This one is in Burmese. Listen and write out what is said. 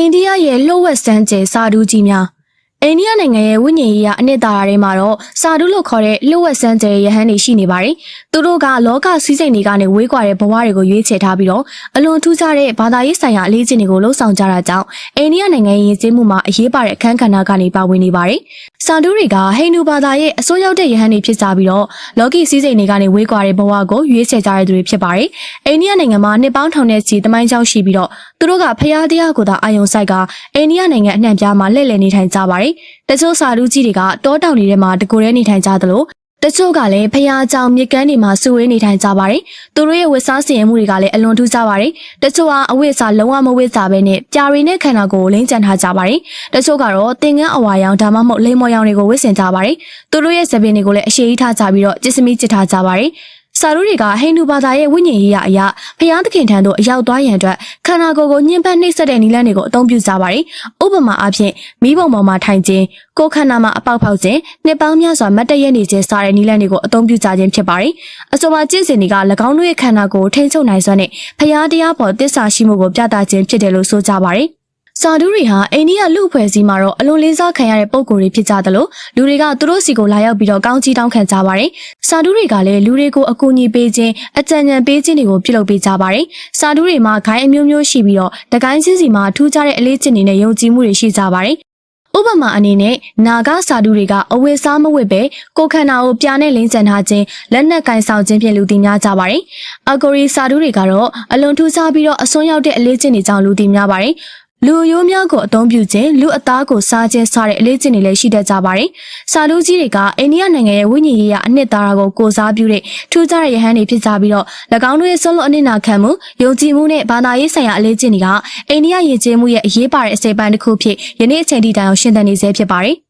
အိန္ဒိယရဲ့လှုပ်ဝက်စမ်းကျဲစာဒူးကြီးများ အိန္ဒိယနိုင်ငံရဲ့ဝိညာဉ်ရေးရအနှစ်သာရတွေမှာတော့စာဒူးလို့ခေါ်တဲ့လှုပ်ဝက်စမ်းကျဲရဟန်းတွေရှိနေပါတယ်။သူတို့ကလောကစည်းစိမ်တွေကနေဝေးကွာတဲ့ဘဝတွေကိုရွေးချယ်ထားပြီးတော့အလွန်ထူးခြားတဲ့ဘာသာရေးဆိုင်ရာအလေးကျင့်တွေကိုလှုပ်ဆောင်ကြတာကြောင့်အိန္ဒိယနိုင်ငံရဲ့ယဉ်ကျေးမှုမှာအရေးပါတဲ့အခန်းကဏ္ဍကနေပါဝင်နေပါတယ်။စာဒူးတွေကဟိန္ဒူဘာသာရဲ့အစိုးရောက်တဲ့ယဟန်တွေဖြစ်ကြပြီးတော့လောကီစည်းစိမ်တွေကနေဝေးကွာတဲ့ဘဝကိုရွေးချယ်ကြတဲ့သူတွေဖြစ်ပါတယ်။အိန္ဒိယနိုင်ငံမှာနှစ်ပေါင်းထောင်နဲ့ချီတမိုင်းကြောင်းရှိပြီးတော့သူတို့ကဖျားတရားကိုသာအာယုံဆိုင်ကအိန္ဒိယနိုင်ငံအနှံ့ပြားမှာလှည့်လည်နေထိုင်ကြပါတယ်။တချို့စာဒူးကြီးတွေကတောတောင်တွေထဲမှာတကိုယ်တည်းနေထိုင်ကြသလိုတချို့ကလည်းဖျားကြောင်မြစ်ကမ်းတွေမှာစုဝေးနေထိုင်ကြပါတယ်။သူတို့ရဲ့ဝတ်စားစီရင်မှုတွေကလည်းအလွန်ထူးခြားပါတယ်။တချို့ကအဝတ်အစားလုံးဝမဝတ်စားဘဲနဲ့ပြာရီနဲ့ခန္ဓာကိုယ်ကိုလိမ့်ကျန်ထားကြပါတယ်။တချို့ကတော့သင်္ကန်းအဝါရောင်ဒါမှမဟုတ်လိမ္မော်ရောင်တွေကိုဝတ်ဆင်ကြပါတယ်။သူတို့ရဲ့သပင်တွေကိုလည်းအရှိကြီးထားကြပြီးတော့ကျစ်စမီကျစ်ထားကြပါတယ်။ စာရုတွေကဟိန္ဒူဘာသာရဲ့ဝိညာဉ်ရေးရအရာဖျားသခင်ထံသို့အရောက်သွားရန်အတွက်ခန္ဓာကိုယ်ကိုညှဉ်းပန်းနှိပ်စက်တဲ့နည်းလမ်းတွေကိုအသုံးပြုကြပါတယ်။ဥပမာအားဖြင့်မိဘုံပေါ်မှာထိုင်ခြင်းကိုယ်ခန္ဓာမှာအပေါက်ဖောက်ခြင်းနှစ်ပေါင်းများစွာမတ်တရက်နေခြင်းစတဲ့နည်းလမ်းတွေကိုအသုံးပြုကြခြင်းဖြစ်ပါတယ်။အဆိုပါကျင့်စဉ်တွေက၎င်းတို့ရဲ့ခန္ဓာကိုယ်ကိုထိန်းချုပ်နိုင်စွမ်းနဲ့ဖျားတရားပေါ်တစ္ဆာရှိမှုကိုပြသခြင်းဖြစ်တယ်လို့ဆိုကြပါတယ်။ စာဒူးတွေဟာအိန္ဒိယလူအဖွဲ့အစည်းမှာတော့အလွန်လေးစားခံရတဲ့ပုံကိုယ်တွေဖြစ်ကြသလိုလူတွေကသူတို့စီကိုလာရောက်ပြီးတော့ကောင်းချီးတောင်းခံကြပါတယ်။စာဒူးတွေကလည်းလူတွေကိုအကူအညီပေးခြင်းအကြံဉာဏ်ပေးခြင်းတွေကိုပြုလုပ်ပေးကြပါတယ်။စာဒူးတွေမှာဂိုင်းအမျိုးမျိုးရှိပြီးတော့တကိုင်းချင်းစီမှာထူးခြားတဲ့အလေးကျင့်တွေနဲ့ယုံကြည်မှုတွေရှိကြပါတယ်။ဥပမာအနေနဲ့နာဂစာဒူတွေကအဝတ်စားမဝတ်ပဲကိုယ်ခန္ဓာကိုပြာနဲ့လိမ့်ကျန်ထားခြင်းလက်နက်ကင်ဆောင်ခြင်းဖြင့်လူသိများကြပါတယ်။အဂိုရီစာဒူတွေကတော့အလွန်ထူးခြားပြီးတော့အစွန်းရောက်တဲ့အလေးကျင့်တွေကြောင့်လူသိများပါတယ်။ လူရိုးများကိုအသုံးပြုခြင်းလူအသားကိုစားခြင်းစတဲ့အလေးကျင့်တွေလည်းရှိတတ်ကြပါတယ်။စာလူကြီးတွေကအိန္ဒိယနိုင်ငံရဲ့ဝိညာဉ်ရေးရအနှစ်သာရကိုကိုစားပြုတဲ့ထူးခြားတဲ့ယဟန်တွေဖြစ်ကြပြီးတော့၎င်းတို့ရဲ့ဆွလို့အနစ်နာခံမှုယုံကြည်မှုနဲ့ဘာသာရေးဆိုင်ရာအလေးကျင့်တွေကအိန္ဒိယယဉ်ကျေးမှုရဲ့အရေးပါတဲ့အစိပ်ပိုင်းတစ်ခုဖြစ်ယနေ့အချိန်ထိတိုင်အောင်ရှင်းသန်နေဆဲဖြစ်ပါတယ်။